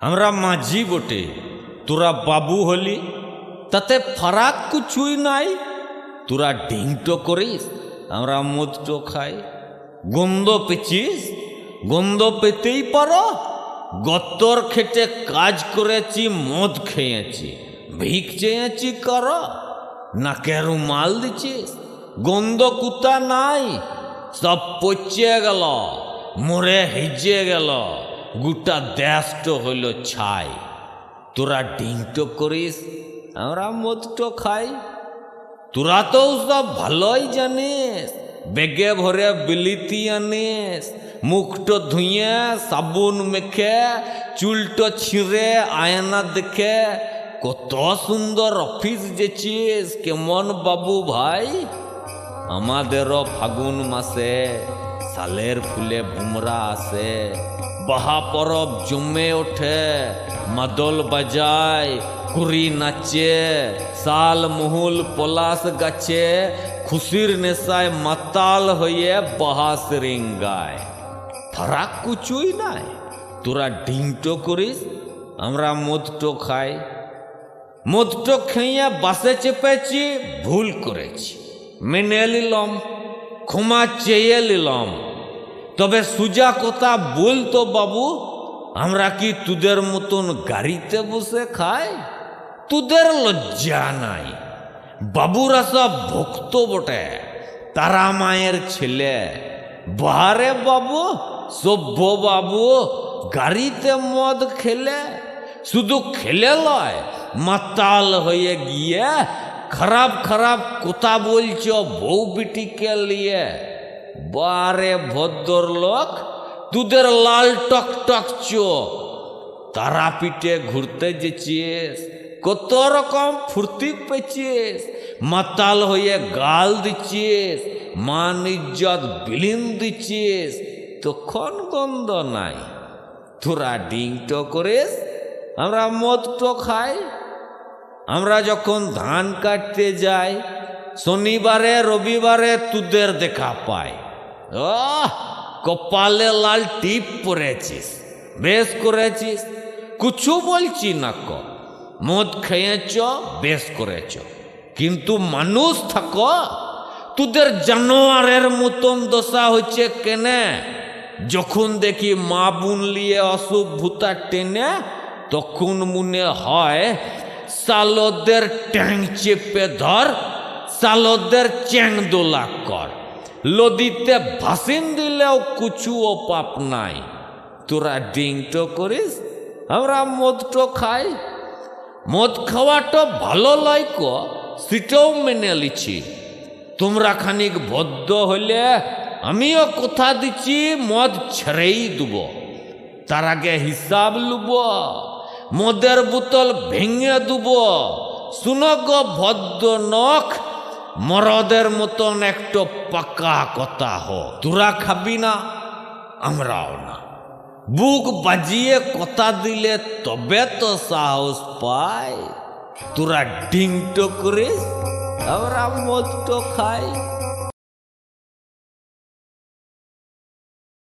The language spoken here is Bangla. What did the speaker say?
আমরা মাঝি বটে তোরা বাবু হলি তাতে ফারাক কিছুই নাই তোরা ডিংটো করিস আমরা মদটো খাই গন্ধ পেছিস গন্ধ পেতেই পারো গত্তর খেটে কাজ করেছি মদ খেয়েছি ভিক চেয়েছি কর না নাকে রুমাল দিছিস গন্ধ কুতা নাই সব পচে গেল মরে হিজে গেল গোটা দেশটো হইল ছাই। তোরা ডিংটো করিস, আমরা মদটো খাই। তোরা তো সব ভালোই জানিস, বেগে ভরে বিলিতি আনিস। মুখটো ধুয়ে, সাবুন মেখে, চুলটো ছিঁড়ে, আয়না দেখে। কত সুন্দর অফিস যেছিস কেমন বাবু ভাই? আমাদেরও ফাগুন মাসে। সালের ফুলে ভুমরা আসে বাহা পরব জমে ওঠে, মাদল বাজায়, কুড়ি নাচে। সাল মহুল পলাশ গাছে, খুশির নেশায় মাতাল হয়ে বাহা সিরিঙ্গায় ফারাক কুচুই নাই, তোরা ডিংটো করিস, আমরা মদটো খাই। মদটো খেয়ে বাসে চেপেছি, ভুল করেছি। মেনে নিলাম, ক্ষমা চেয়ে নিলাম। তবে সুজা কথা বলতো বাবু, আমরা কি তোদের মতন গাড়িতে বসে খাই? তোদের লজ্জা নাই। বাবুরা সব ভক্ত বটে। তারা মায়ের ছেলে। বাহারে বাবু, সভ্য বাবু, গাড়িতে মদ খেলে। শুধু খেলে লয়, মাতাল হয়ে গিয়ে খারাপ খারাপ কথা বলছ বউ বিটিকে লিয়ে বারে ভদ্র লোক তোদের লাল টক টক চোখ তারাপীঠে ঘুরতে যেছিস কত রকম ফুর্তি পেয়েছিস মাতাল হয়ে গাল দিচ্ছিস মান ইজ্জত বিলীন দিচ্ছিস তখন গন্ধ নাই। তোরা ডিং ডিংটো করিস, আমরা মদ মদটো খাই। আমরা যখন ধান কাটতে যাই শনিবারে, রবিবারে তুদের দেখা পায়। কপালে লাল টিপ পরেছিস, বেশ করেছিস। কিছু বলছি না ক, মদ খেয়েছ, বেশ করেছ। কিন্তু মানুষ থাক, তোদের জানোয়ারের মতন দশা হচ্ছে কেনে? যখন দেখি মা বোন লিয়ে অশুভ ভূতা টেনে, তখন মনে হয়, সালদের ট্যাং চেপে ধর সালদের চ্যাং দোলা কর। লদিতে ভাসিন দিলেও কুচুও পাপ নাই। তোরা ডিংটো করিস, আমরা মদটো খাই। মদ খাওয়াটা ভালো লাইক সেটাও মেনে লিছি। তোমরা খানিক বদ্ধ হইলে আমিও কথা দিচ্ছি মদ ছেড়েই দেব। তার আগে হিসাব লুব, মদের বোতল ভেঙে দেব। শুনো গো ভদ্র নখ মরদের মতন একটু পাকা কথা হ। তোরা খাবি না, আমরাও না। বুক বাজিয়ে কথা দিলে তবে তো সাহস পায়। তোরা ডিংটো করিস, আমরা মদটো খাই।